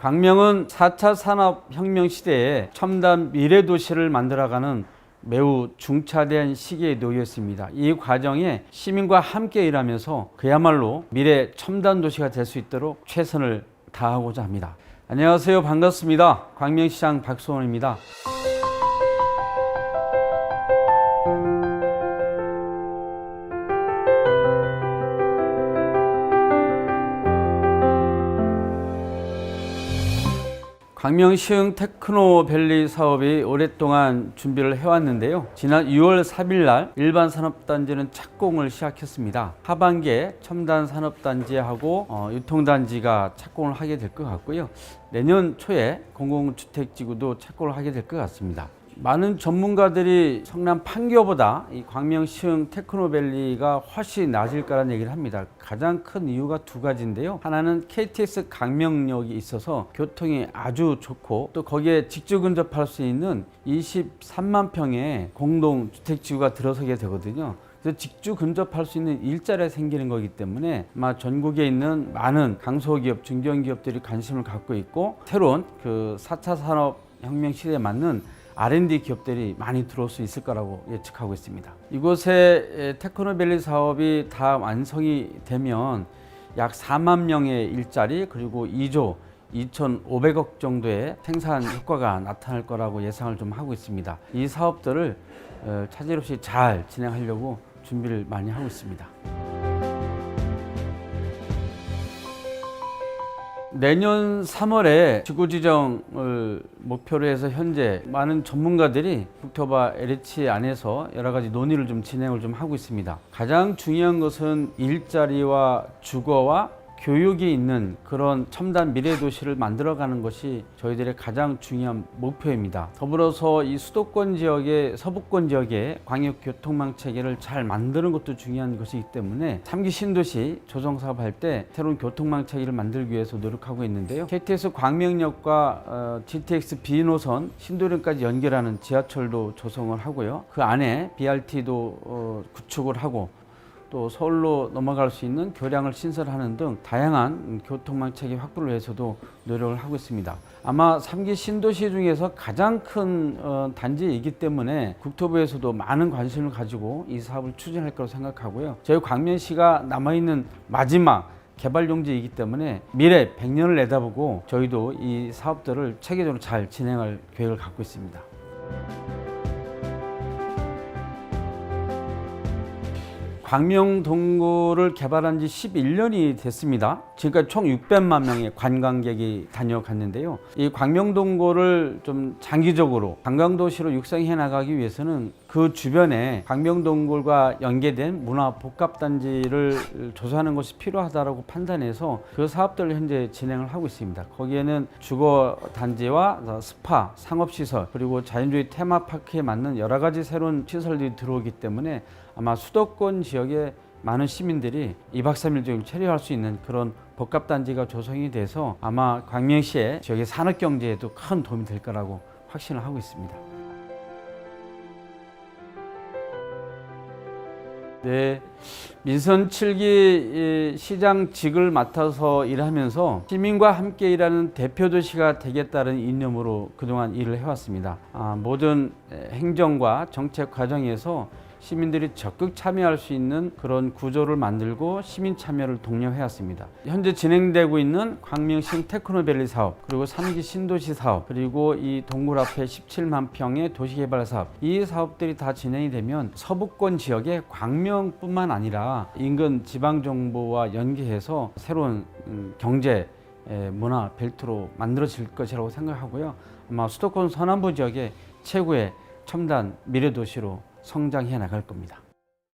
광명은 4차 산업혁명 시대에 첨단 미래 도시를 만들어가는 매우 중차대한 시기에 놓여 있습니다. 이 과정에 시민과 함께 일하면서 그야말로 미래 첨단 도시가 될 수 있도록 최선을 다하고자 합니다. 안녕하세요. 반갑습니다. 광명시장 박소원입니다. 광명 시흥 테크노밸리 사업이 오랫동안 준비를 해왔는데요. 지난 6월 3일 날 일반 산업단지는 착공을 시작했습니다. 하반기에 첨단 산업단지하고 어, 유통단지가 착공을 하게 될 것 같고요. 내년 초에 공공주택지구도 착공을 하게 될 것 같습니다. 많은 전문가들이 성남 판교보다 이 광명 시흥 테크노밸리가 훨씬 낮을 거라는 얘기를 합니다. 가장 큰 이유가 두 가지인데요. 하나는 KTX 강명역이 있어서 교통이 아주 좋고 또 거기에 직주 근접할 수 있는 23만 평의 공동 주택 지구가 들어서게 되거든요. 그래서 직주 근접할 수 있는 일자리가 생기는 거기 때문에 아마 전국에 있는 많은 강소기업, 중견기업들이 관심을 갖고 있고 새로운 그 4차 산업 혁명 시대에 맞는 R&D 기업들이 많이 들어올 수 있을 거라고 예측하고 있습니다. 이곳에 테크노밸리 사업이 다 완성이 되면 약 4만 명의 일자리 그리고 2조 2,500억 정도의 생산 효과가 나타날 거라고 예상을 좀 하고 있습니다. 이 사업들을 어, 차질 없이 잘 진행하려고 준비를 많이 하고 있습니다. 내년 3월에 지구 지정을 목표로 해서 현재 많은 전문가들이 북토바 LH 안에서 여러 가지 논의를 좀 진행을 좀 하고 있습니다. 가장 중요한 것은 일자리와 주거와 교육이 있는 그런 첨단 미래 도시를 만들어가는 것이 저희들의 가장 중요한 목표입니다. 더불어서 이 수도권 지역의 서부권 지역의 광역 교통망 체계를 잘 만드는 것도 중요한 것이기 때문에 3기 신도시 조성 사업할 때 새로운 교통망 체계를 만들기 위해서 노력하고 있는데요. KTX 광명역과 어, GTX B 노선 신도림까지 연결하는 지하철도 조성을 하고요. 그 안에 BRT도 어, 구축을 하고 또 서울로 넘어갈 수 있는 교량을 신설하는 등 다양한 교통망 체계 확보를 위해서도 노력을 하고 있습니다. 아마 3기 신도시 중에서 가장 큰 어, 단지이기 때문에 국토부에서도 많은 관심을 가지고 이 사업을 추진할 거라고 생각하고요. 저희 광명시가 남아있는 마지막 개발 용지이기 때문에 미래 100년을 내다보고 저희도 이 사업들을 체계적으로 잘 진행할 계획을 갖고 있습니다. 광명 동굴을 개발한 지 11년이 됐습니다. 지금까지 총 600만 명의 관광객이 다녀갔는데요. 이 광명 동굴을 좀 장기적으로 관광도시로 육성해 나가기 위해서는 그 주변에 광명 동굴과 연계된 문화 복합 단지를 조성하는 것이 필요하다고 판단해서 그 사업들을 현재 진행을 하고 있습니다. 거기에는 주거 단지와 스파, 상업 시설 그리고 자연주의 테마파크에 맞는 여러 가지 새로운 시설들이 들어오기 때문에 아마 수도권 지역의 많은 시민들이 2박 3일 좀 체류할 수 있는 그런 복합단지가 조성이 돼서 아마 광명시의 지역의 산업경제에도 큰 도움이 될 거라고 확신을 하고 있습니다. 네, 민선 7기 시장직을 맡아서 일하면서 시민과 함께 일하는 대표 도시가 되겠다는 이념으로 그동안 일을 해왔습니다. 아, 모든 행정과 정책 과정에서 시민들이 적극 참여할 수 있는 그런 구조를 만들고 시민 참여를 독려해 왔습니다. 현재 진행되고 있는 광명시 테크노밸리 사업, 그리고 3기 신도시 사업, 그리고 이 동굴 앞에 17만 평의 도시개발 사업, 이 사업들이 다 진행이 되면 서부권 지역의 광명뿐만 아니라 인근 지방 정보와 연계해서 새로운 음, 경제 문화 벨트로 만들어질 것이라고 생각하고요. 아마 수도권 서남부 지역의 최고의 첨단 미래 도시로 성장해 나갈 겁니다.